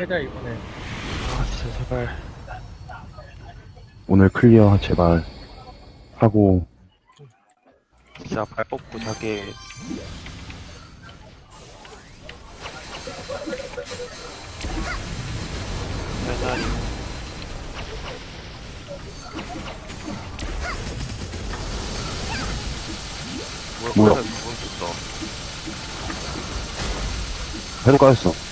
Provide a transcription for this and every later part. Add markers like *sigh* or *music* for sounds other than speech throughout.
깨자 이번에. 아 진짜 제발. 오늘 클리어 제발 하고. 진짜 발 뻗고 자게 맨날이 뭐야? 뭐야? 뭐야? 두번 줬다 해도 까였어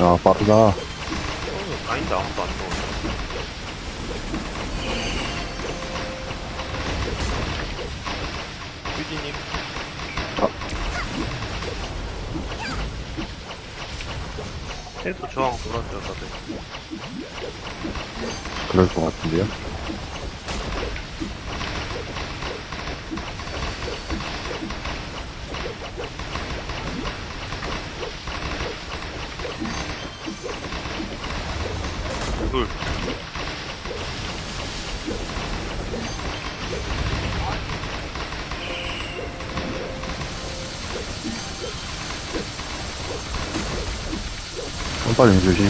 야 빠르다. 어, 아닌데 아무도 안 넣어. 유진님. 해도 저항 돌았죠 다들 그럴 것 같은데요 깜빡이 조심.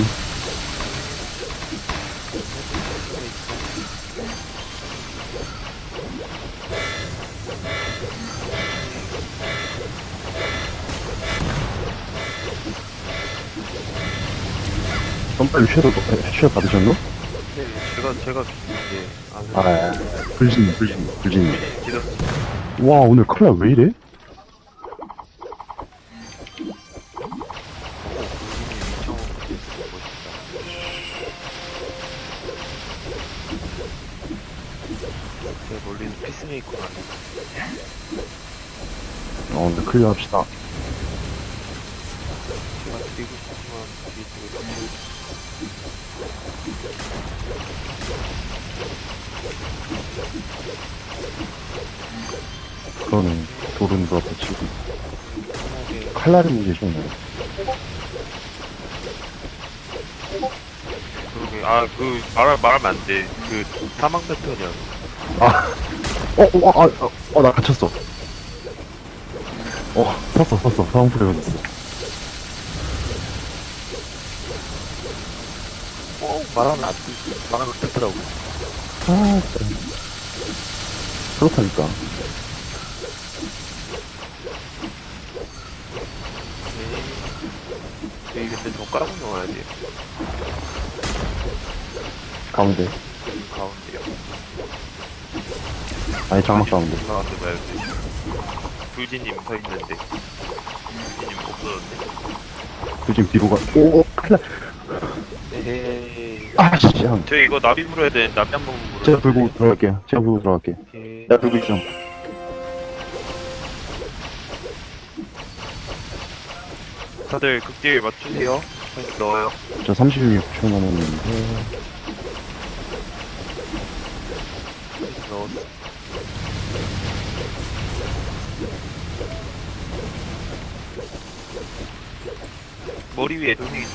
깜빡이 쉐도 쉐 받으셨노? 네, 제가 제가 이제 안아 불진 불진 불진 기다려 와 오늘 컬러 왜 이래? 클리어 합시다. 제가 드리고 싶지만 뒤에 되게 그러네. 돌은 치고 편하게 칼날이 문제 좀 그러게. 아그 말 말하면 안돼그 사망 패턴이야 어, 어, 아, 어, 어, 나 갇혔어. 어, 섰어, 섰어. 사은풀에 섰어. 어 말하면 안돼 말하면 좋더라고 아, 진짜. 그렇다니까. 네 근데 더 까고 넣어야 돼요 가운데. 가운데요 아니, 장막 가운데. 봐야 돼 불진님 서 있는데 불진님 없어졌네 그 지금 뒤로 가. 오, 오, 칼날. 에헤이 아, 씨. 형. 저 이거 나비 물어야 돼 나비 한번 물어야 제가 불고 들어갈게요. 제가 불고 들어갈게요. 오케이. 내가 불고 있어. 다들 극딜 맞추세요 다시 넣어요 저 36초 남았는데. 머리 위에 돈이 있네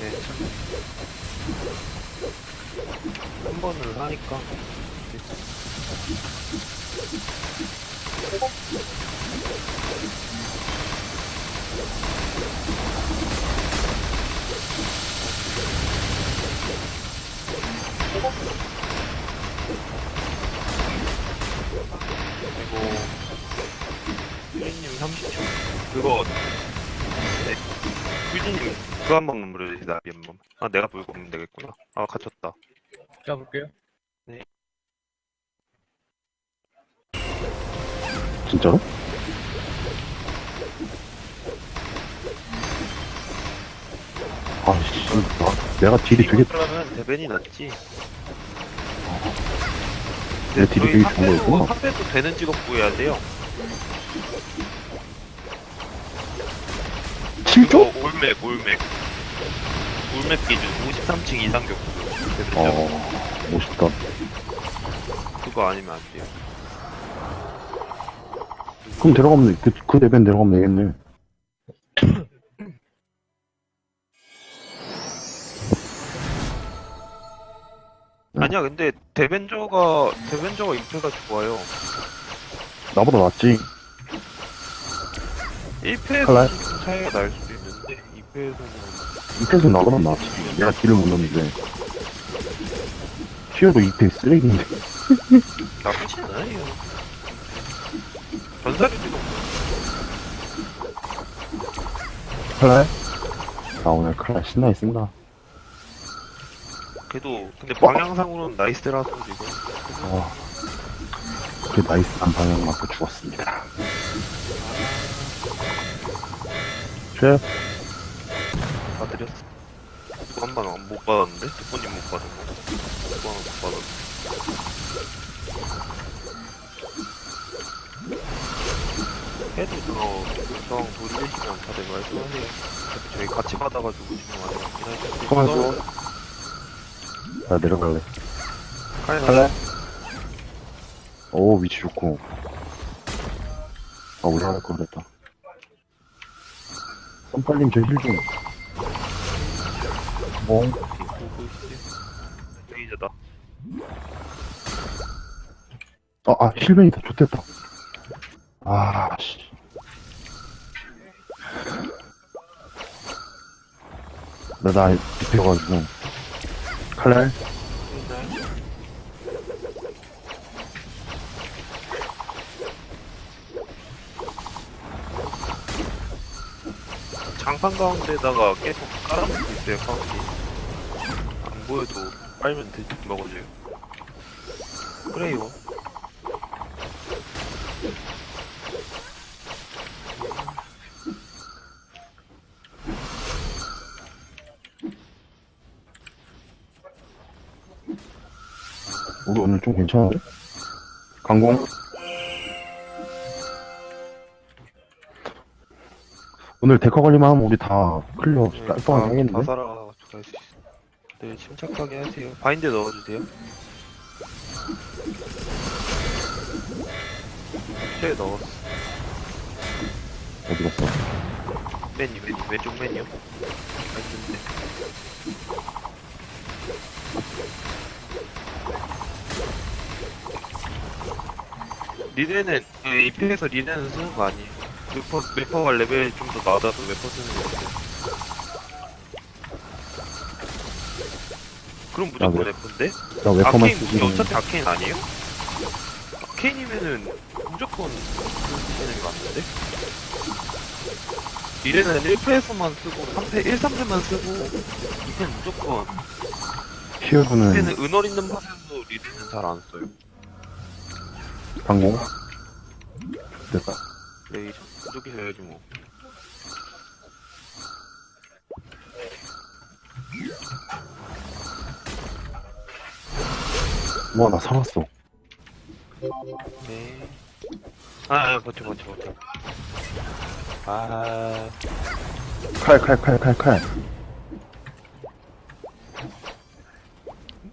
네, 참. 한 번을 하니까. 그리고, 휘진님 30초. 그거, 네. 휘진님 그거 한 번만 물어주세요, 나비 한 번. 아, 내가 불고 오면 되겠구나. 아, 갇혔다. 잡을게요 진짜로? 아, 씨. 나, 내가 딜이 되게, 그러면 대변이 낫지. 내 딜이 되게 좋은 거였구나. 합배도 되는 직업 구해야 돼요. 7조? 이거 올맥, 올맥. 올맥 기준 53층 이상 직업. 어, 멋있다. 그거 아니면 안 돼요. 그럼 데려가면, 돼. 그, 그 레벨 데려가면 되겠네. 아니야 근데 데벤저가 데벤저가 임페가 좋아요. 나보다 낫지. 1패에서 칼날? 좀 차이가 날 수도 있는데 2패에서는 이 패스 나보다 낫지. 내가 넣는데. 튀어도 이 패스 쓰레기인데. *laughs* 나쁘지 않아요. 전사류도 칼날? 나 오늘 칼날 신나게 쓴다. 그래도 근데 방향상으로는 나이스라서 지금 어. 그 나이스한 방향 맞고 죽었습니다. 쉐프, 다 드렸어. 누구 한번 못 받았는데? 대포님 못 받은 거. 누구 하나 못 받았어. 해도 정 돌리시면 다들 말씀하세요. 어차피 저희 같이 받아가지고 지금 아직 안. 수고하세요. 나 내려갈래. 칼날. 오, 위치 좋고. 아, 올라갈 걸 그랬다. 좀. 뭐? 보고 있어요. 레이저다. 아, 아, 힐벤이다. 좋됐다. 아, 씨. 나, 나 밑에가지고. 칼날? 장판 가운데다가 계속 깔아놓고 있어요, 카운티. 안 보여도 빨면 드, 먹어줘요. 그래요. 우리 오늘 좀 괜찮은데? 강공? 오늘 데커 관리만 하면 우리 다 클리어 네, 다, 다 하겠는데? 살아가지고 할수 있어. 네, 침착하게 하세요. 바인드 넣어주세요. 쉐 넣었어. 어디 갔어? 메뉴, 메뉴, 왼쪽 메뉴. 바인드인데. 리레는, 네, 이편에서 리레는 쓰는 거 아니에요. 웨퍼, 웨퍼가 레벨이 좀 더 낮아서 웨퍼 쓰는 거 같아요. 그럼 무조건 왜? 웨퍼인데? 나 웨퍼만 아케인 쓰지. 무기 어차피 아케인 아니에요? 아케인이면은 무조건 쓰는 게 맞는데? 이래는 1패에서만 쓰고 3패 1, 3패만 쓰고 2패는 무조건 피어브는 2패는 은월 있는 팟에서 리드는 잘 안 써요 강공? 됐다. 레이저 무조건 해야지 뭐 와, 나 살았어. 네. 아, 아 버텨 버텨 버텨 아 칼, 칼, 칼, 칼, 칼.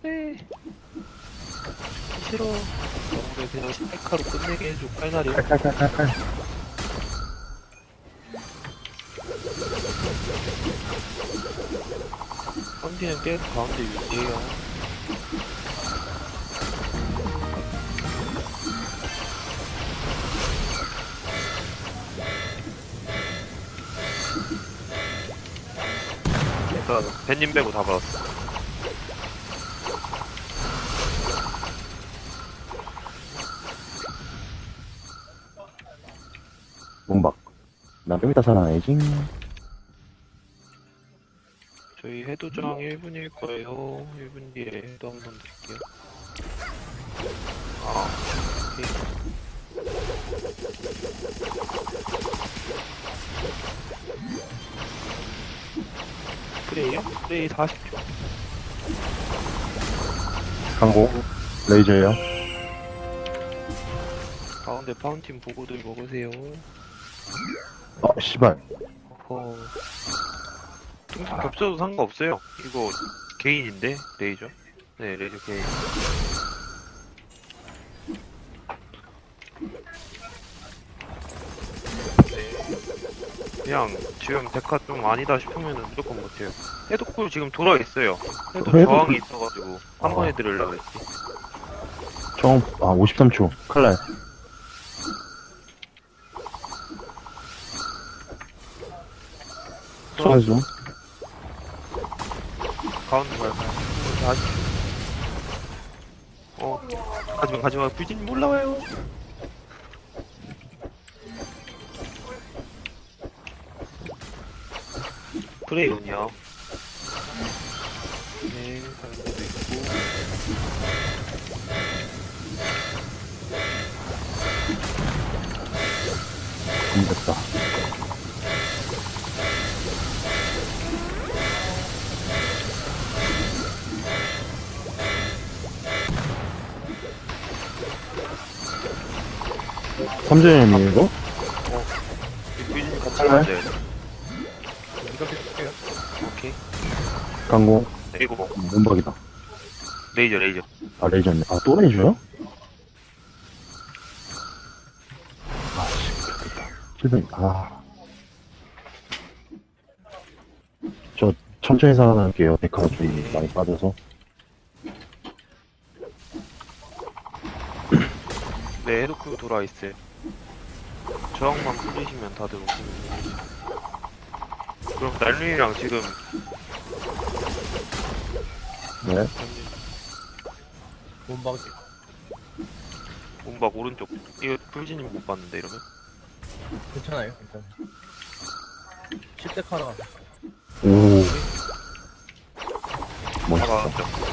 네. 싫어. 너무들 그냥 신메카로 끝내게 해줘, 칼날이. 칼, 칼, 칼, 칼, 칼. 컨디는 계속 가운데 유지해요. 일단, 벤님 빼고 다 받았어. 문박. 나 좀 이따 살아나야지. 저희 해도장 1분일 거예요. 1분 뒤에 해도 한 번 드릴게요. 아, 오케이. 프레이요? 프레이 40초. 강공. 레이저예요. 가운데 파운틴 보고들 먹으세요. 어, 씨발. 어허. 동선 겹쳐도 상관없어요. 이거 개인인데, 레이저? 네, 레이저 개인. 그냥 지금 데카 좀 아니다 싶으면 무조건 못해요. 해독불 지금 돌아 있어요. 해독 해독- 저항이 있어가지고 한 아. 번에 들으려고 했지. 처음, 아, 53초. 칼날. 소환수. 가운데 갈까요? 다시. 어, 가지마, 가지마. 불진님 올라와요. 프레이군요. 네, 상대도 있고. 공됐다. 삼전이에요, 이거? 불진님 같이. 이거 뺄게요. 오케이. 강공. 이거 문박이다. 레이저, 레이저. 아, 레이저네. 아, 또 레이저요? 아, 씨, 됐다. 실패, 아. 저, 천천히 살아남을게요. 데카가 좀 많이 빠져서. 네, 해독구 돌아 있어요. 저항만 풀리시면 다들 오시면 되죠. 그럼 날리랑 지금 네. 몸박이 문박 오른쪽 이거 풀지님 못 봤는데 이러면 괜찮아요 괜찮아요 10대 카라 오. 멋있다. 나가죠.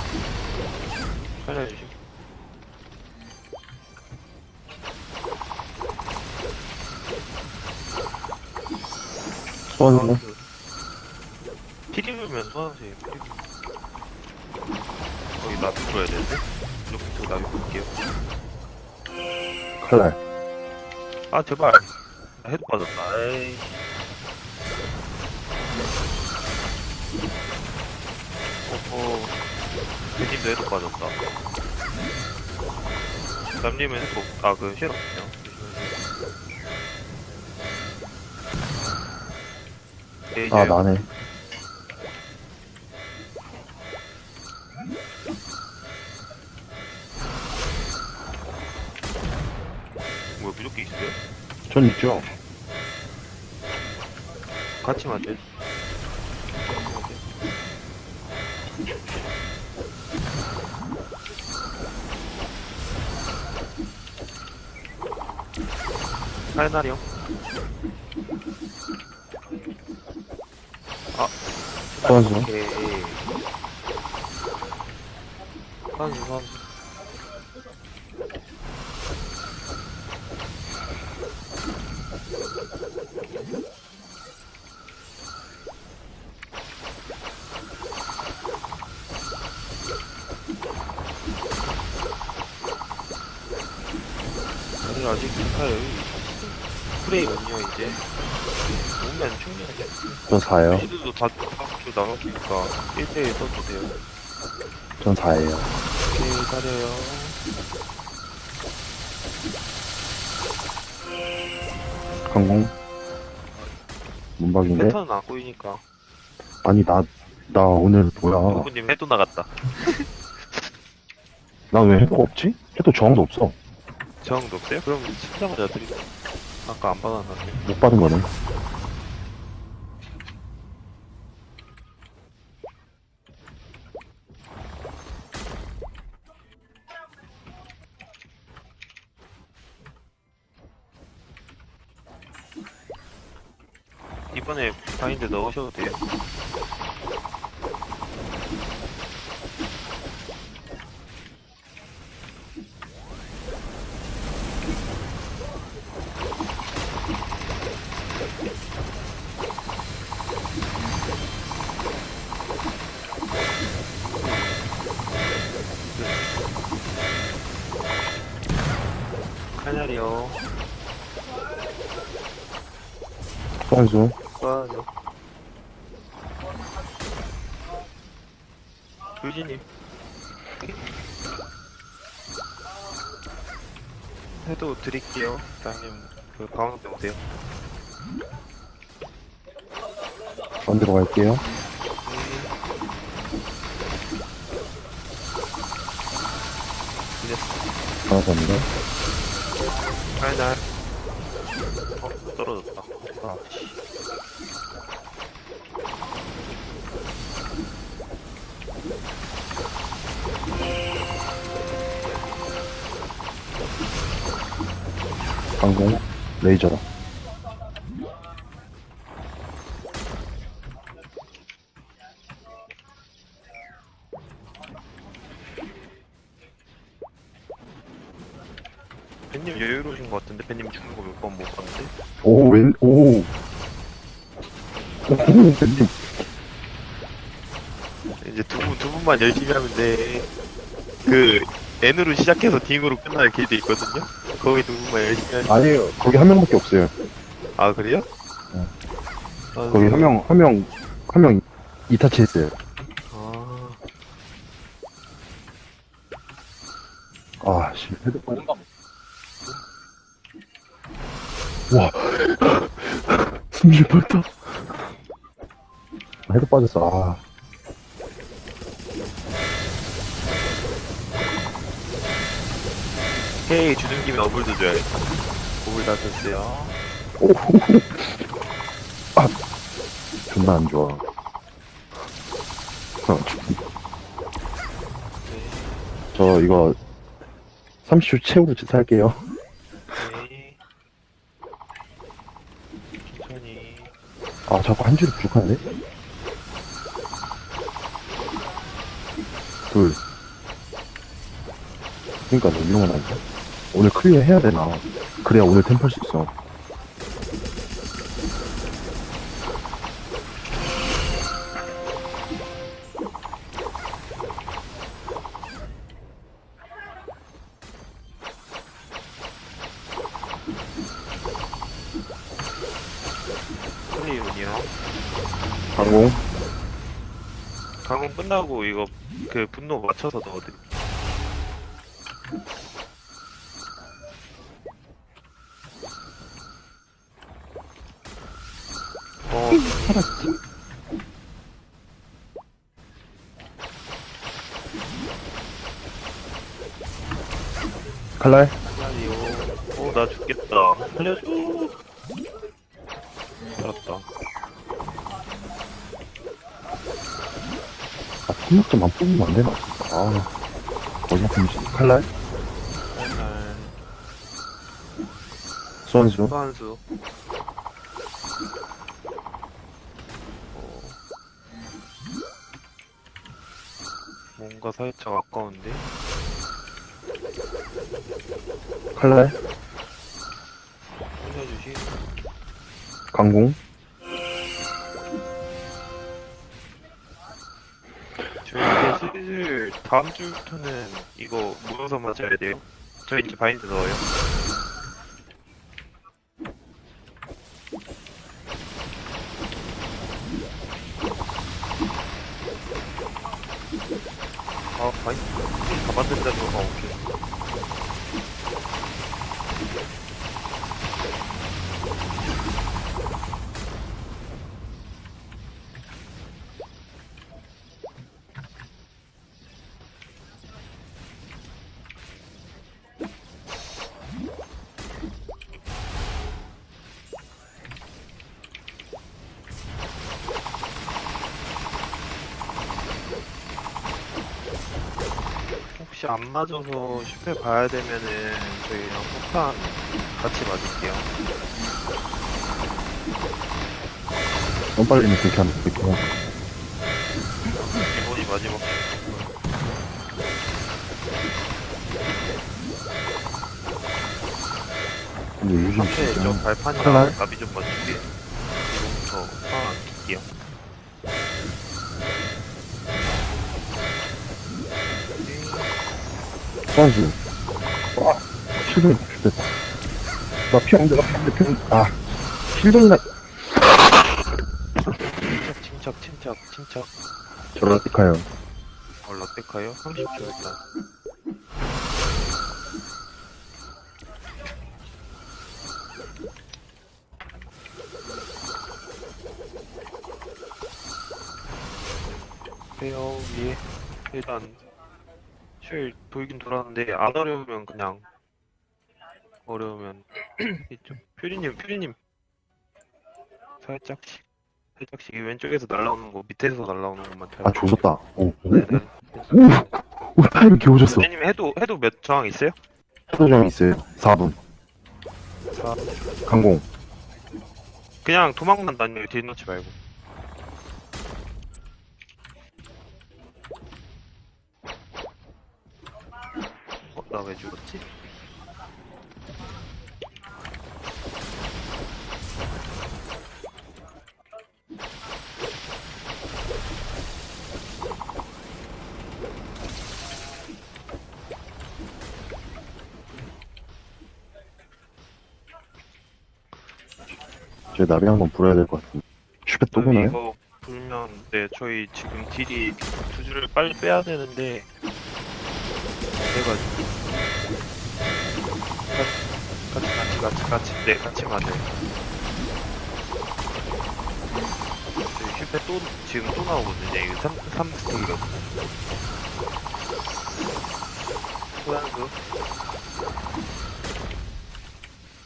칼날. 아 제발. 나 해도 빠졌다. 에이. 어허. 대님도 해도 빠졌다. 남님은 해도 아그 쉘 없네요. 네, 이제 아, 나네. 뭐야 무조건 있어요? 전 있죠. 같이 맞아요. 칼날이요? 아, 소환수. 오케이. 선수, 선수. 오면 충분하게. 전 4예요. 시드도 다 다학교 나갔으니까 1대1 써도 돼요. 전 4예요. 오케이, 잘해요. 강공. 문박인데? 패턴은 안 보이니까. 아니, 나, 나 오늘 뭐야. 누구님 해도 나갔다. *laughs* 난왜 해도 없지? 해도 저항도 없어. 저항도 없어요? 그럼 심장자 드릴게요. 아까 안 받았는데. 못 받은 거네. 이번에 바인드 넣으셔도 돼요. 칼날이요. 소환 유진님. 해도 드릴게요. 사장님, 그 가운데 오세요. 가운데로 갈게요. 감사합니다. 파이널. 어, 떨어졌다. 아, 씨. 강공, 레이저다. 팬님 여유로우신 것 같은데 팬님 죽는 거 몇 번 못 봤는데? 오, 웬, 오. 오, 님 이제 두 분, 두 분만 열심히 하면 돼. 그, N으로 시작해서 D으로 끝날 길도 있거든요? 거기 두 분만 열심히 하면 아니에요. 거기 한 명밖에 없어요. 아, 그래요? 네. 아, 거기 한 명, 한 명, 한 명 이타치 했어요. 아, 아, 씨, 헤드폰. 와. *laughs* 숨쉴 뻔했다. 헤드 빠졌어, 아. 헤이, 주는 김에 어불도 줘야겠다. 어불 다 썼어요. 오. 아. 존나 안 좋아. 어, 저 이거 30초 채우고 살게요. 네. 천천히. 아, 자꾸 한 줄이 부족한데? 둘. 그니까 너 이런 건 아니야? 오늘 클리어 해야 되나? 그래야 오늘 템플 수 있어. 강공 끝나고 이거 그 분노 맞춰서 넣어드릴게요. 칼날? 아니요. 어, 나 죽겠다. 살려줘. 살았다. 아, 폭력점 안 뽑으면 안 되나? 아, 얼마큼 칼날? 맨날 수완수? 소환수. 뭔가 살짝 아까운데? 칼날? 살려주시. 강공? 저희 이제 슬슬 다음 주부터는 이거 모여서 맞아야 돼요. 저 이제 바인드 넣어요. 다 만든다는 거, 아, 오케이. 안 맞아서 10회 봐야 되면은 저희랑 폭탄 같이 맞을게요. 너무 빨리면 그렇게 하면 되겠구나. 이번이 마지막. 근데 요즘 앞에 저 진짜. 발판이랑 칼날? 나비 좀 맞출게. 지금부터 폭탄 킬게요. 수완수. 아, 실드, 됐다. 나 피었는데, 나 피었는데, 피었는데. 아, 실드나, 침착, 침착, 침착. 띠카요. 어, 롯데카요? 30초 일단. 오세요 위에 일단 쉘 돌긴 돌았는데 안 어려우면 그냥 어려우면 이쪽 표리님 표리님. 살짝씩 살짝씩 이 왼쪽에서 날라오는 거 밑에서 날라오는 것만 잘아 조졌다. 오, 오, 네네 오, 오 타이밍 개오졌어. 선생님 해도 해도 몇 저항 있어요? 해도장 있어요. 4분. 자, 강공. 그냥 도망만 다녀요. 딜 넣지 말고 나 왜 죽었지? 제 나비 한번 불어야 될 것 같은데 슈페 또 보나요? 이거 불면 네 저희 지금 딜이 두 줄을 빨리 빼야 되는데 그래가지고 같이 같이 네 같이 저희 실패 또 지금 또 나오거든요. 이거 3, 3스택이거든요 소양수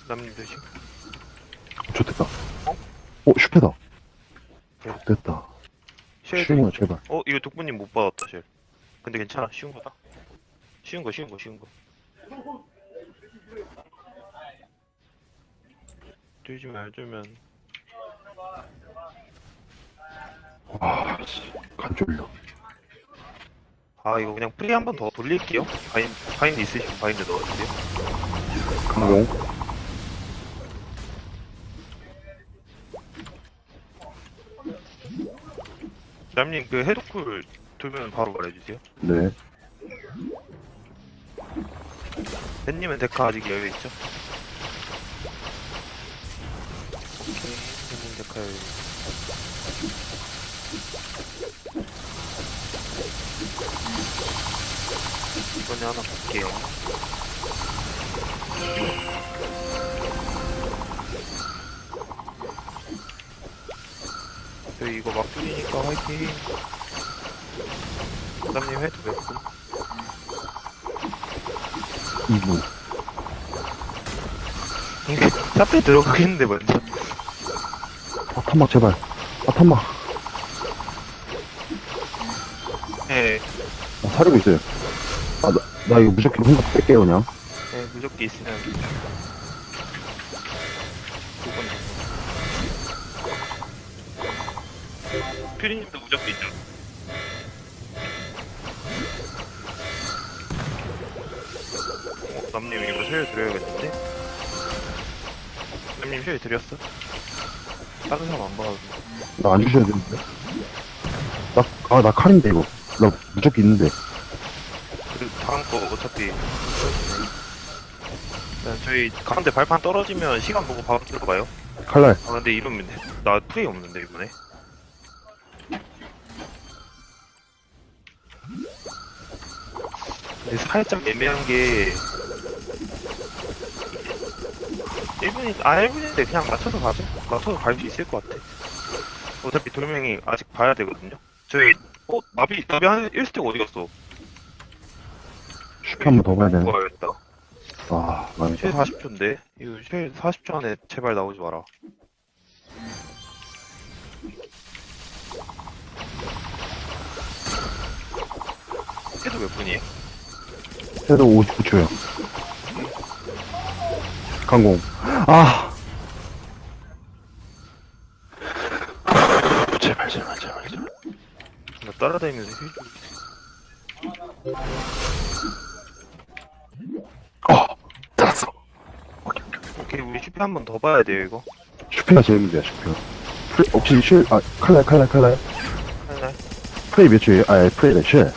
남님 조심 좋됐다. 어 슈페다. 네. 됐다. 쉘 쉬운 거 제발. 어 이거 독분님 못 받았다 쉘. 근데 괜찮아. 쉬운 거다. 쉬운 거 쉬운 거 쉬운 거 뛰지 말주면. 와씨 간쫄려. 아 이거 그냥 프리 한 번 더 돌릴게요. 바인, 바인드 있으시면 바인드 넣어주세요. 강공 남님 그 헤드쿨 돌면 바로 말해주세요. 네. 벤님은 데카 아직 여유 있죠? 데카 여유 이번에 하나 볼게요. 저희 이거 막 뚫리니까 화이팅. 남님 헤드 몇 분? 2분 샵에 들어가겠는데 먼저 아 탐막 제발. 아 탐막 네, 아, 사려고 있어요. 아 나 나 이거 무조건 혼자 뺄게요 그냥. 네 무조건 있으면 두번. 피디님도 무조건 있죠? 어, 남님 이거 쉐일 드려야겠는데? 남님 쉐일 드렸어? 다른 사람 안 봐도 나안 주셔야 되는데. 나 아 나 칼인데 이거. 나 무조건 있는데. 그 다음 거 어차피. 일단 저희 가운데 발판 떨어지면 시간 보고 바로 들어가요. 칼날. 아 근데 이러면 나 프레이 없는데 이번에. 근데 살짝 애매한 게 1분이 아 1분인데 그냥 맞춰서 가죠 맞춰서 갈 수 있을 것 같아 어차피 돌멩이 아직 봐야 되거든요 저희 어? 나비 나비 한 1스택 어디 갔어? 슈페 한번 더 봐야 되네 뭐야겠다 아 마음이 쉘 40초인데? 이거 쉘 40초 안에 제발 나오지 마라. 해도 몇 분이에요? 해도 59초요 강공 아 제발 제발 제발 제발 나 따라다니면서 힐 좀. 어 잡았어 오케이, 우리 슈피 한 번 더 봐야 돼요, 이거. 슈페가 제일 문제야 슈페 프레, 혹시 쉘, 아 칼날 칼날 칼날 하나, 프레이 몇 초예요? 아 프레이래 쉘쉘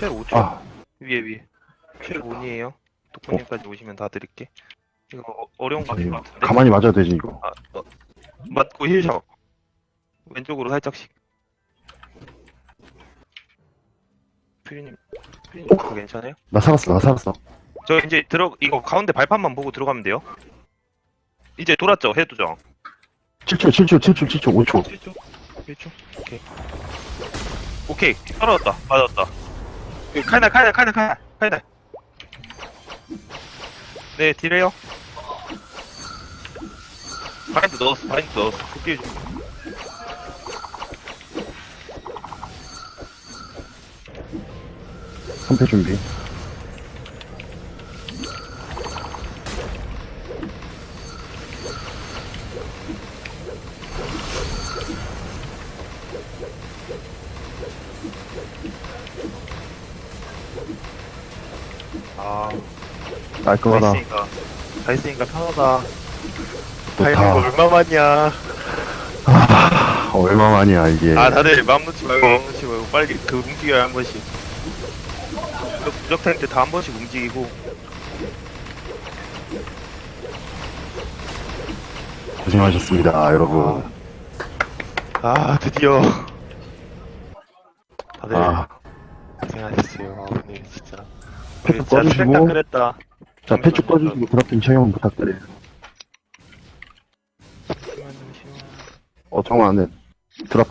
5초. 아, 위에, 위에. 쉘 5이에요. 독분님까지 오시면 다 드릴게. 이거 어, 어려운 거것 같은데? 가만히 맞아도 되지 이거 아, 어. 맞고 힐셔. 왼쪽으로 살짝씩. 피디님, 피디님, 그거 괜찮아요? 나 살았어 나 살았어 저 이제 들어 이거 가운데 발판만 보고 들어가면 돼요. 이제 돌았죠 해도정. 7초 7초 7초 7초 5초 7초, 1초. 오케이. 오케이 떨어졌다 맞았다 그, 카이날 카이날 카이날 카이날 카이날 네 딜해요. 바인드 넣었어 바인드 넣었어. 그게 좀 선패 준비. 깔끔하다. 했으니까 다 했으니까 편하다 좋다. 다 했는 거 얼마만이야 아, 얼마만이야, 이게. 아 다들 마음 놓지 말고 마음 놓지 말고 빨리 그 움직여야 한 번씩 무적, 무적 탈 때 다 한 번씩 움직이고 고생하셨습니다, 여러분. 아 드디어 다들 아, 고생하셨어요 아버님 진짜 패 진짜 꺼주시고. 스펙타클했다 자, 패축 꺼주시고 드랍팀 채용 부탁드려요. 잠시만 잠시만 어, 정말 안 돼. 드랍,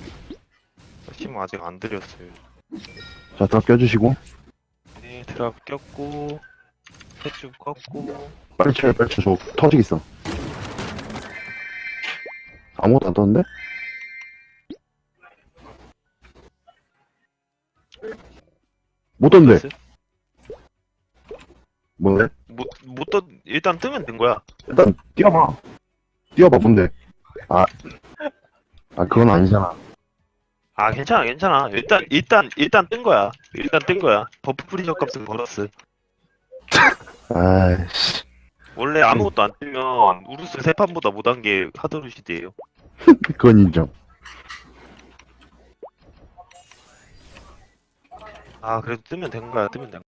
심 아직 안 드렸어요 자, 드랍 껴주시고. 네 드랍 꼈고 패쭉 껐고 빨리 쳐요, 빨리 쳐. 저 터지기 있어. 아무것도 안 떴는데? 못 떴는데? 뭔데? 못못 일단 뜨면 된 거야 일단, 뛰어봐. 뛰어봐, 뭔데? 아, 아, 그건 아니잖아. 아 괜찮아 괜찮아 일단 일단 일단 뜬 거야 일단 뜬 거야 버프 프리저 값은 걸었어 아이씨. 원래 아무것도 안 뜨면 우루스 세 판보다 못한 게 하드루시드예요 *laughs* 그건 인정. 아 그래도 뜨면 된 거야 뜨면 된 거야